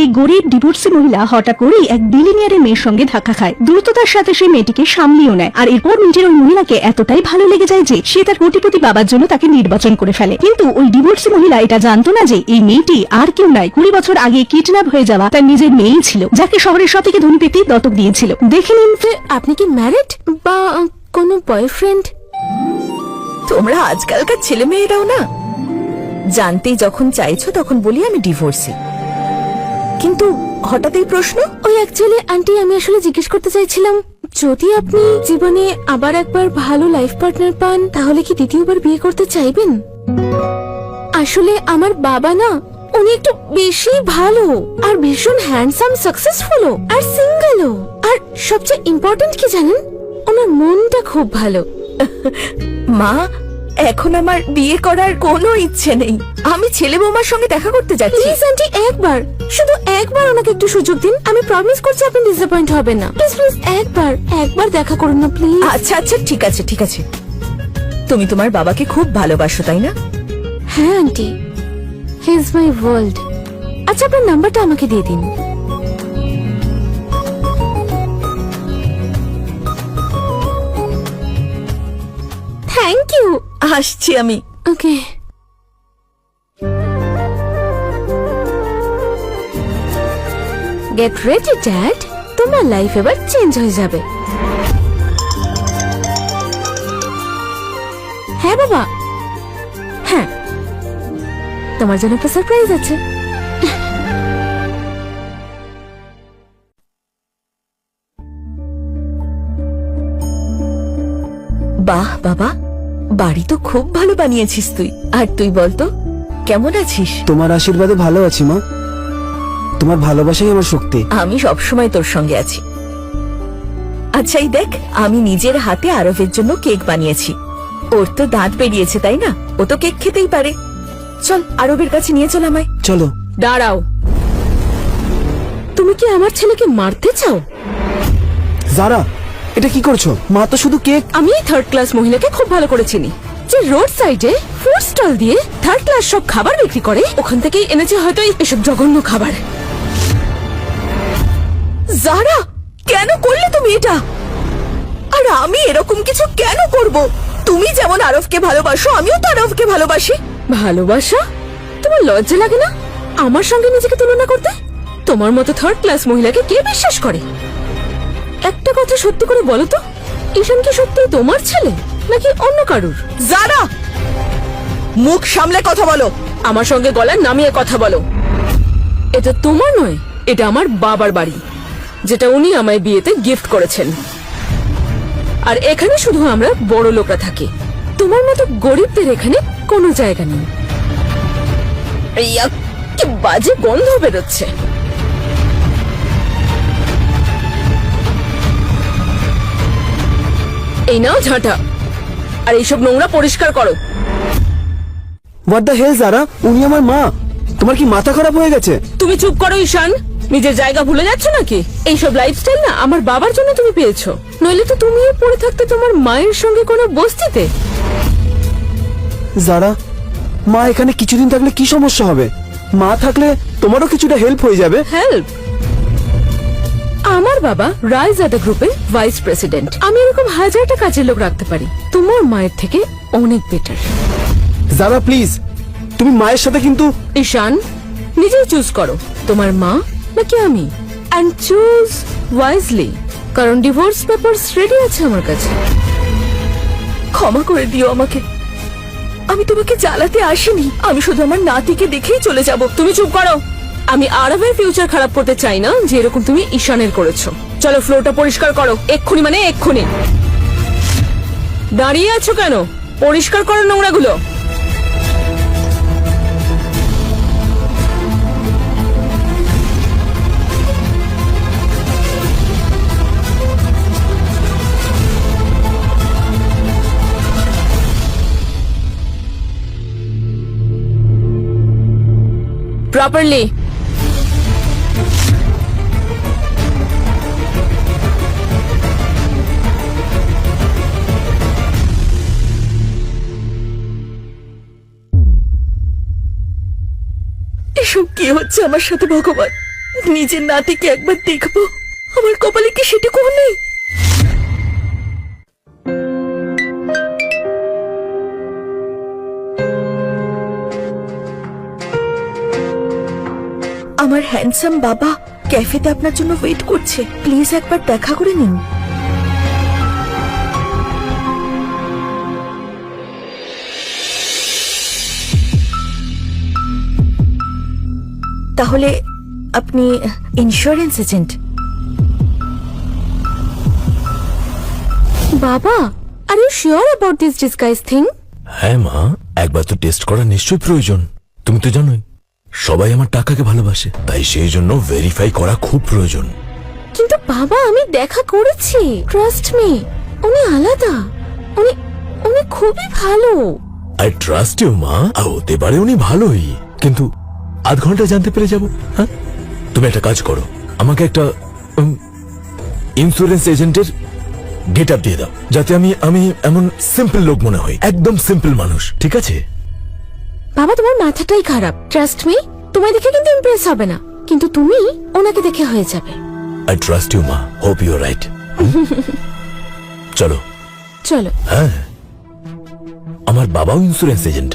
এই গরিব ডিভোর্সি মহিলা হঠাৎ করেই এক বিলিনিয়ারের মেয়ের সঙ্গে ধাক্কা খায়। দ্রুততার সাথে সেই মেয়েটিকে সামলিয়েও নেয়। আর এরপর নিজের ওই মহিলাকে এতটাই ভালো লেগে যায় যে সে তার কোটিপতি বাবার জন্য তাকে নির্বাচন করে ফেলে। কিন্তু ওই ডিভোর্সি মহিলা এটা জানতো না যে এই মেয়েটি আর কেউ নয় কুড়ি বছর আগে কিডন্যাপ হয়ে যাওয়া তার নিজের মেয়েই ছিল, যাকে শহরের সব থেকে ধনী ব্যক্তি দত্তক দিয়েছিল। দেখে নিন আপনি কি ম্যারিড বা কোনো বয়ফ্রেন্ড তোমরা আজকালকার ছেলে মেয়েরাও না? জানতেই যখন চাইছো তখন বলি আমি ডিভোর্সি কিন্তু হঠাৎ এই প্রশ্ন? ওই অ্যাকচুয়ালি আন্টি আমি আসলে জিজ্ঞেস করতে চাইছিলাম যদি আপনি জীবনে আবার একবার ভালো লাইফ পার্টনার পান তাহলে কি দ্বিতীয়বার বিয়ে করতে চাইবেন? আসলে আমার বাবা না উনি একটু বেশি ভালো আর ভীষণ হ্যান্ডসাম সাকসেসফুলও আর সিঙ্গেলও আর সবচেয়ে ইম্পর্টেন্ট কি জানেন? ওনার মনটা খুব ভালো। মা এখন আমার বিয়ে করার কোনো ইচ্ছে নেই। আমি ছেলে বৌমার সঙ্গে দেখা করতে যাচ্ছি। প্লিজ আন্টি একবার। শুধু একবার ওনাকে একটু সুযোগ দিন। আমি প্রমিস করছি আপনি ডিসঅ্যাপয়েন্ট হবেন না। প্লিজ প্লিজ একবার একবার দেখা করুন না প্লিজ আচ্ছা আচ্ছা ঠিক আছে ঠিক আছে। তুমি তোমার বাবাকে খুব ভালোবাসো তাই না? হ্যাঁ aunty. He is my world আচ্ছা আপনার নাম্বারটা আমাকে দিয়ে দিন। থ্যাংক ইউ আসছি আমি। ওকে গেট রেডি ড্যাড তোমার লাইফ এবার চেঞ্জ হয়ে যাবে। হ্যাঁ বাবা। হ্যাঁ। তোমার জন্য একটা সারপ্রাইজ আছে। বাহ, বাবা। বাড়ি তো খুব ভালো বানিয়েছিস তুই। আর তুই বলতো, কেমন আছিস? তোমার আশীর্বাদে ভালো আছি, মা। তোমার ভালোবাসাই আমার শক্তি। আমি সবসময় তোর সঙ্গে আছি। আচ্ছা এই দেখ আমি নিজের হাতে আরবের জন্য কেক বানিয়েছি। ওর তো দাঁত বেরিয়েছে তাই না? ও তো কেক খেতেই পারে। চল আরবের কাছে নিয়ে চল আমায়। চলো। দাঁড়াও। তুমি কি আমার ছেলেকে মারতে চাও? জারা এটা কি করছ? মা তো শুধু কেক? আমি থার্ড ক্লাস মহিলাকে খুব ভালো করে চিনি। যে রোড সাইডে ফুড স্টল দিয়ে থার্ড ক্লাস সব খাবার বিক্রি করে ওখান থেকেই এনেছে হয়তো এই- এসব জঘন্য খাবার। জারা, কেন করলে তুমি এটা? আর আমি এরকম কিছু কেন করব? তুমি যেমন আরবকে ভালোবাসো, আমিও তো আরবকে ভালোবাসি। ভালোবাসা? তোমার লজ্জা লাগে না? আমার সঙ্গে নিজেকে তুলনা করতে? তোমার মতো থার্ড ক্লাস মহিলাকে কে বিশ্বাস করে? একটা কথা সত্যি করে বলো তো, ঈশান কি সত্যি তোমার ছেলে, নাকি অন্য কারুর? জারা! মুখ সামলে কথা বলো। আমার সঙ্গে গলা নামিয়ে কথা বলো। এটা তোমার নয়, এটা আমার বাবার বাড়ি। যেটা উনি আমায় বিয়েতে গিফট করেছেন। আর এখানে শুধু আমরা বড় লোকরা থাকি। তোমার মতো গরিবদের এখানে কোনো জায়গা নেই। কি বাজে গন্ধ বেরোচ্ছে। এই নাও ঝাঁটা আর এইসব নোংরা পরিষ্কার করো। হোয়াট দ্য হেল জারা উনি আমার মা। তোমার কি মাথা খারাপ হয়ে গেছে? তুমি চুপ করো ঈশান। নিজের জায়গা ভুলে যাচ্ছ নাকি? এইসব লাইফস্টাইল না আমার বাবার জন্য তুমি পেয়েছ। নইলে তো তুমিও পড়ে থাকতে তোমার মায়ের সঙ্গে কোনো বস্তিতে। জারা মা এখানে কিছুদিন থাকলে কি সমস্যা হবে? মা থাকলে তোমারও কিছুটা হেল্প হয়ে যাবে। হেল্প আমার বাবা রায়জাদা গ্রুপের ভাইস প্রেসিডেন্ট আমি এরকম হাজারটা কাজের লোক রাখতে পারি। তোমার মায়ের থেকে অনেক বেটার জারা প্লিজ তুমি মায়ের সাথে কিন্তু ঈশান নিজেই চুজ করো। তোমার মা নাকি আমি অ্যান্ড চুজ ওয়াইজলি কারণ ডিভোর্স পেপারস রেডি আছে আমার কাছে। ক্ষমা করে দিও আমাকে। আমি তোমাকে জ্বালাতে আসিনি। আমি শুধু আমার নাতিকে দেখেই চলে যাব। তুমি চুপ করো। আমি আরবের ফিউচার খারাপ করতে চাই না, যে এরকম তুমি ঈশানের করেছ। চলো ফ্লোরটা পরিষ্কার করো। এক্ষুনি মানে এক্ষুনি। দাঁড়িয়ে আছো কেন? পরিষ্কার করো নোংরাগুলো। প্রপারলি এসব কি হচ্ছে আমার সাথে, ভগবান? নিজের নাতিকে একবার দেখব। আমার কপালে কি সেটুকুও নেই? আমার হ্যান্ডসাম বাবা ক্যাফেতে আপনার জন্য ওয়েট করছে। প্লিজ একবার দেখা করে নিন। তাহলে আপনি ইন্স্যুরেন্স এজেন্ট বাবা are you sure about this disguise thing হ্যাঁ মা একবার তো টেস্ট করা নিশ্চয়ই প্রয়োজন। তুমি তো জানোই। সবাই আমার টাকাকে ভালোবাসে তাই সেই জন্য ভেরিফাই করা খুব প্রয়োজন। কিন্তু বাবা আমি দেখা করেছি ট্রাস্ট মি উনি আলাদা উনি উনি খুবই ভালো। আই ট্রাস্ট ইউ মা। আর হতে পারে উনি ভালোই। কিন্তু আধ ঘণ্টা জানতে পেরে যাব হ্যাঁ? তুমি একটা কাজ করো আমাকে একটা ইন্স্যুরেন্স এজেন্টের গেট আপ দিয়ে দাও যাতে আমি আমি এমন সিম্পল লোক মনে হই একদম সিম্পল মানুষ ঠিক আছে? বাবা তোমার মাথাটাই খারাপ। ট্রাস্ট মি তোমায় দেখে কিন্তু ইমপ্রেস হবে না। কিন্তু তুমি ওনাকে দেখে হয়ে যাবে। আই ট্রাস্ট ইউ মা হোপ ইউ রাইট চলো। চলো। হ্যাঁ। আমার বাবাও ইন্স্যুরেন্স এজেন্ট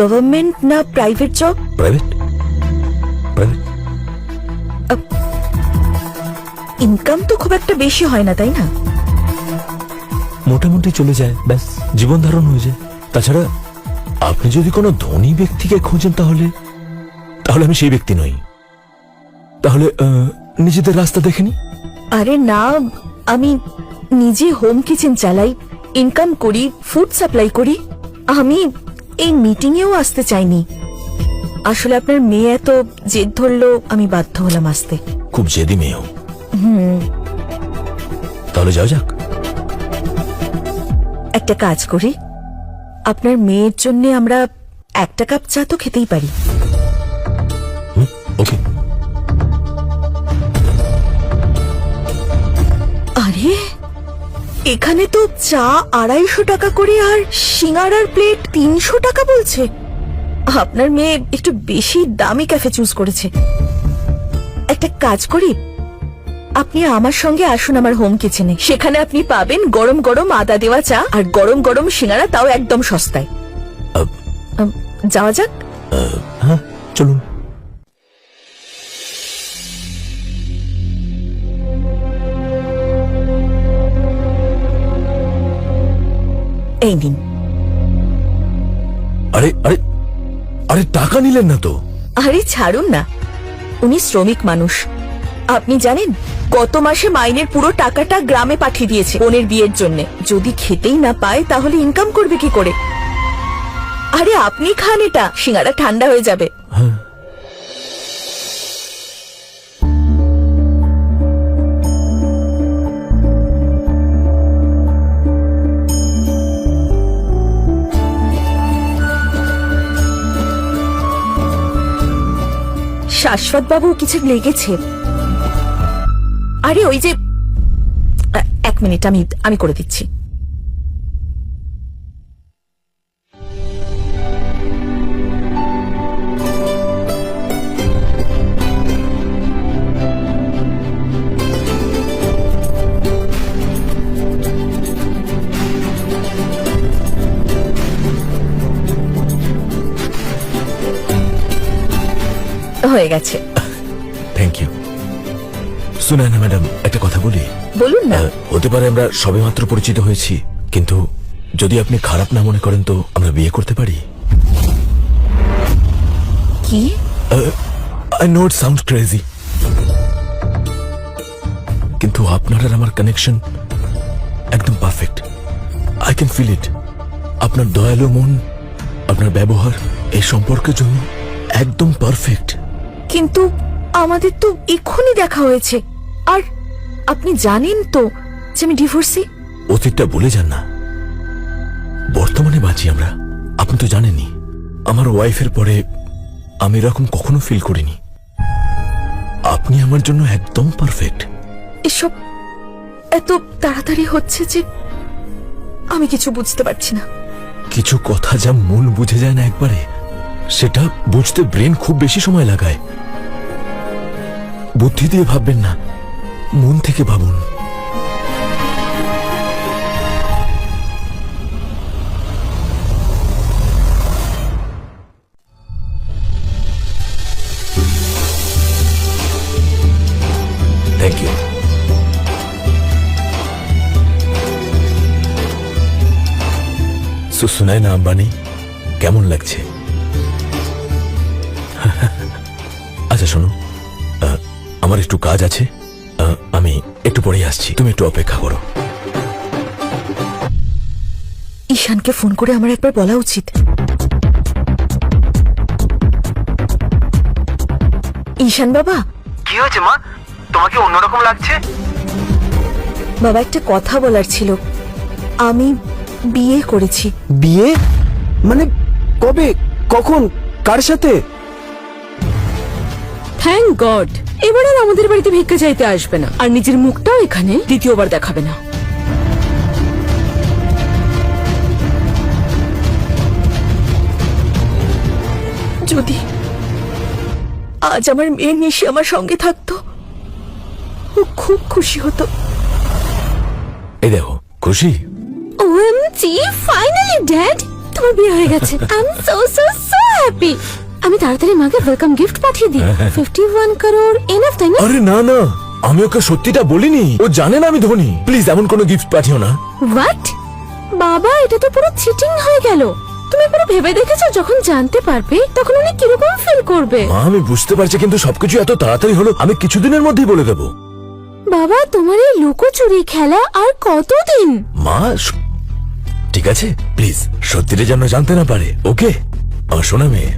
গভর্নমেন্ট না private job private private income তো খুব একটা বেশি হয় না তাই না? মোটামুটি চলে যায় ব্যাস। জীবন ধারণ হয়ে যায়। তাছাড়া আপনি যদি কোনো ধনী ব্যক্তিকে খোঁজেন তাহলে তাহলে আমি সেই ব্যক্তি নই। তাহলে নিজেদের রাস্তা দেখেনি আরে না আমি নিজে হোম কিচেন চালাই ইনকাম করি ফুড সাপ্লাই করি। আমি এই মিটিং এও আসতে চাইনি। আসলে আপনার মেয়ে এত জেদ ধরলো আমি বাধ্য হলাম আসতে। খুব জেদি মেয়েও হুম। তাহলে যাও যাক। একটা কাজ করি আপনার মেয়ের জন্য আমরা একটা কাপ চা তো খেতেই পারি। ওকে আরে এখানে তো চা আড়াইশো টাকা করে আর সিঙ্গারার প্লেট তিনশো টাকা বলছে। আপনার মেয়ে একটু বেশি দামি ক্যাফে চুজ করেছে। একটা কাজ করি আপনি আমার সঙ্গে আসুন আমার হোম কিচেনে সেখানে আপনি পাবেন গরম গরম আদা দেওয়া চা আর গরম গরম সিঙ্গারা তাও একদম সস্তায়। যাওয়া যাক। হ্যাঁ চলুন। এই নিন। আরে আরে আরে টাকা নিলেন না তো? আরে ছাড়ুন না। উনি শ্রমিক মানুষ। আপনি জানেন গত মাসে মাইনের পুরো টাকাটা গ্রামে পাঠিয়ে দিয়েছে বোনের বিয়ের জন্য। যদি খেতেই না পায়, তাহলে ইনকাম করবে কি করে? আরে আপনি খান এটা, সিঙ্গারা ঠান্ডা হয়ে যাবে। শাশ্বত বাবু কিছু লেগেছে। আরে ওই যে এক মিনিট আমি আমি করে দিচ্ছি। হয়ে গেছে। থ্যাংক ইউ শুনে না ম্যাডাম একটা কথা বলি। বলুন না। হতে পারে আমরা সবেমাত্র পরিচিত হয়েছি কিন্তু যদি আপনি খারাপ না মনে করেন তো আমরা বিয়ে করতে পারি। কি? I know it sound crazy কিন্তু আপনার আর আমার কানেকশন একদম perfect I can feel it আপনার দয়ালু মন আপনার ব্যবহার এই সম্পর্কের জন্য একদম পারফেক্ট কিন্তু আমাদের তো এক্ষুনি দেখা হয়েছে। আর আপনি জানেন তো যে আমি ডিভোর্সি? অতীতটা বলে যান না। বর্তমানে বাঁচি আমরা। আপনি তো জানেনই আমার ওয়াইফের পরে আমি এরকম কখনো ফিল করিনি। আপনি আমার জন্য একদম পারফেক্ট এসব এত তাড়াতাড়ি হচ্ছে যে আমি কিছু বুঝতে পারছি না। কিছু কথা যা মন বুঝে যায় না একবারে সেটা বুঝতে ব্রেন খুব বেশি সময় লাগায়। বুদ্ধি দিয়ে ভাববেন না। মন থেকে ভাবুন। থ্যাংক ইউ সুনাই না আম্বানি, কেমন লাগছে? আচ্ছা শোনো আমার একটু কাজ আছে। আমি একটু পরে আসছি। তুমি একটু অপেক্ষা করো। ঈশানকে ফোন করে আমার একবার বলা উচিত। ঈশান বাবা? কি হয়েছে মা? তোমাকে অন্যরকম লাগছে? বাবা একটা কথা বলার ছিল। আমি বিয়ে করেছি। বিয়ে? মানে কবে? কখন? কার সাথে? থ্যাংক গড এবার আর আমাদের বাড়িতে ভিক্ষা চাইতে আসবে না। আর নিজের মুখটাও এখানে দ্বিতীয়বার দেখাবে না। যদি আজ আমার মেয়ে নিশি আমার সঙ্গে থাকতো ও খুব খুশি হতো। এই দেখো খুশি? ওএমজি ফাইনালি ড্যাড তোমার বিয়ে হয়ে গেছে। I am so so so happy আমি তাড়াতাড়ি মাকে ওয়েলকাম গিফট পাঠিয়ে দিই। ফিফটি ওয়ান করোড় এনাফ তাই না? আরে না না। আমি ওকে সত্যিটা বলিনি। ও জানে না আমি ধনী। প্লিজ এমন কোনো গিফট পাঠিও না। হোয়াট বাবা এটা তো পুরো চিটিং হয়ে গেল। তুমি একবার ভেবে দেখেছ যখন জানতে পারবে তখন উনি কীরকম ফিল করবে? মা আমি বুঝতে পারছি কিন্তু সবকিছু এত তাড়াতাড়ি হলো আমি কিছুদিনের মধ্যেই বলে দেবো। বাবা তোমার এই লুকোচুরি খেলা আর কতদিন? মা ঠিক আছে প্লিজ সত্যিটা যেন জানতে না পারে। ওকে আমার শোনা মেয়ে।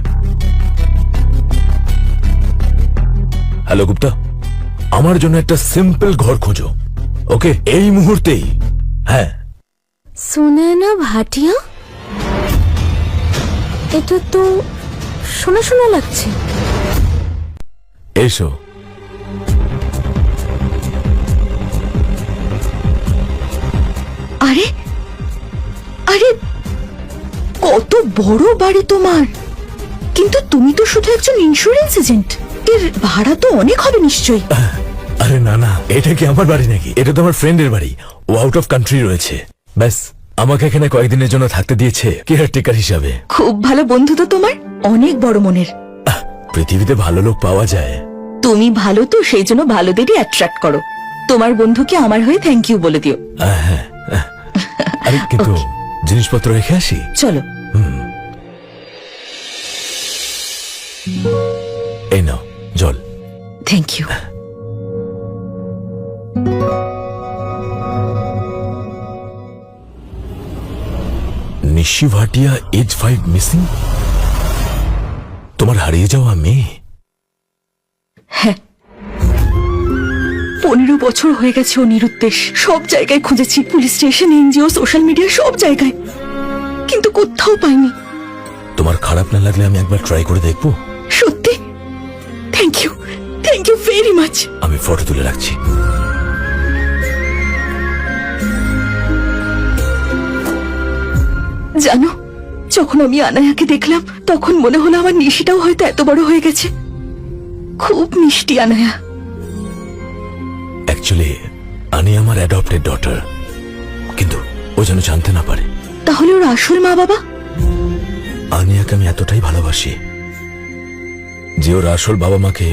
হ্যালো গুপ্তা। আমার জন্য একটা সিম্পল ঘর খোঁজো। ওকে এই মুহূর্তেই। হ্যাঁ। সুনয়না ভাটিয়া। এটা তো শোনা শোনা লাগছে। এসো। আরে আরে কত বড় বাড়ি তোমার। কিন্তু তুমি তো শুধু একজন ইন্স্যুরেন্স এজেন্ট এর ভাড়া তো অনেক হবে নিশ্চয়ই। আরে না না এটা কি আমার বাড়ি নাকি? এটা তো আমার ফ্রেন্ডের বাড়ি। ও আউট অফ কান্ট্রি রয়েছে। ব্যাস আমাকে এখানে কয়েকদিনের জন্য থাকতে দিয়েছে কেয়ারটেকার হিসাবে। খুব ভালো বন্ধু তো তোমার অনেক বড় মনের। পৃথিবীতে ভালো লোক পাওয়া যায়। তুমি ভালো তো সেই জন্য ভালোদেরই অ্যাট্রাক্ট করো। তোমার বন্ধুকে আমার হয়ে থ্যাংক ইউ বলে দিও। আহ, হ্যাঁ আরে কিন্তু জিনিসপত্র রেখে আসি? চলো। এই নাও। জল। Thank you Nishi Bhatia age five missing তোমার হারিয়ে যাওয়া মেয়ে। পনেরো বছর হয়ে গেছে ও নিরুদ্দেশ। সব জায়গায় খুঁজেছি। Police station NGO social media সব জায়গায়। কিন্তু কোথাও পাইনি। তোমার খারাপ না লাগলে আমি একবার ট্রাই করে দেখব? থ্যাংক ইউ ভেরি মাচ আমি ফটো তুলে রাখছি। জানো যখন আমি আনায়াকে দেখলাম তখন মনে হলো আমার নিশিটাও হয়তো এত বড় হয়ে গেছে। খুব মিষ্টি আনায়া। অ্যাকচুয়ালি আনি আমার অ্যাডপ্টেড ডটার কিন্তু ও যেন জানতে না পারে। তাহলে ওর আসল মা বাবা? আনিয়াকে আমি এতটাই ভালোবাসি যে ওর আসল বাবা মাকে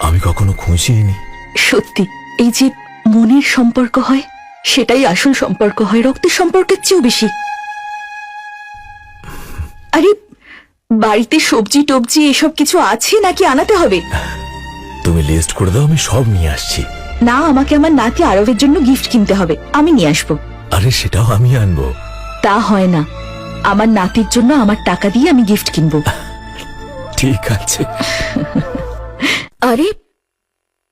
আমি কখনো খুঁজিনি সত্যি এই যে মনের সম্পর্ক হয় সেটাই আসল সম্পর্ক হয় রক্তের সম্পর্কের চেয়েও বেশি। আরে বাড়িতে সবজি টবজি এসব কিছু আছে নাকি আনাতে হবে? তুমি লিস্ট করে দাও আমি সব নিয়ে আসছি। না আমাকে আমার নাতি আরবের জন্য গিফট কিনতে হবে আমি নিয়ে আসব। আরে সেটাও আমি আনব। তা হয় না আমার নাতির জন্য আমার টাকা দিয়ে আমি গিফট কিনবো। ঠিক আছে। আরে,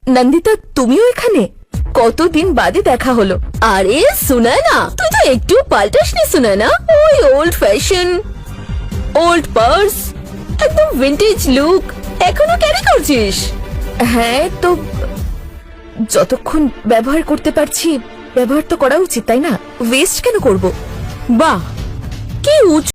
নন্দিতা, তুমিও এখানে? কতদিন বাদে দেখা হলো। আরে শোনা না তুই তো একটু পাল্টাসনি শোনা না ওই ওল্ড ফ্যাশন ওল্ড পার্স একদম ভিন্টেজ লুক এখনও ক্যারি করছিস? হ্যাঁ তো যতক্ষণ ব্যবহার করতে পারছি, ব্যবহার তো করা উচিত, তাই না? ওয়েস্ট কেন করব? বাহ, কি উঁচু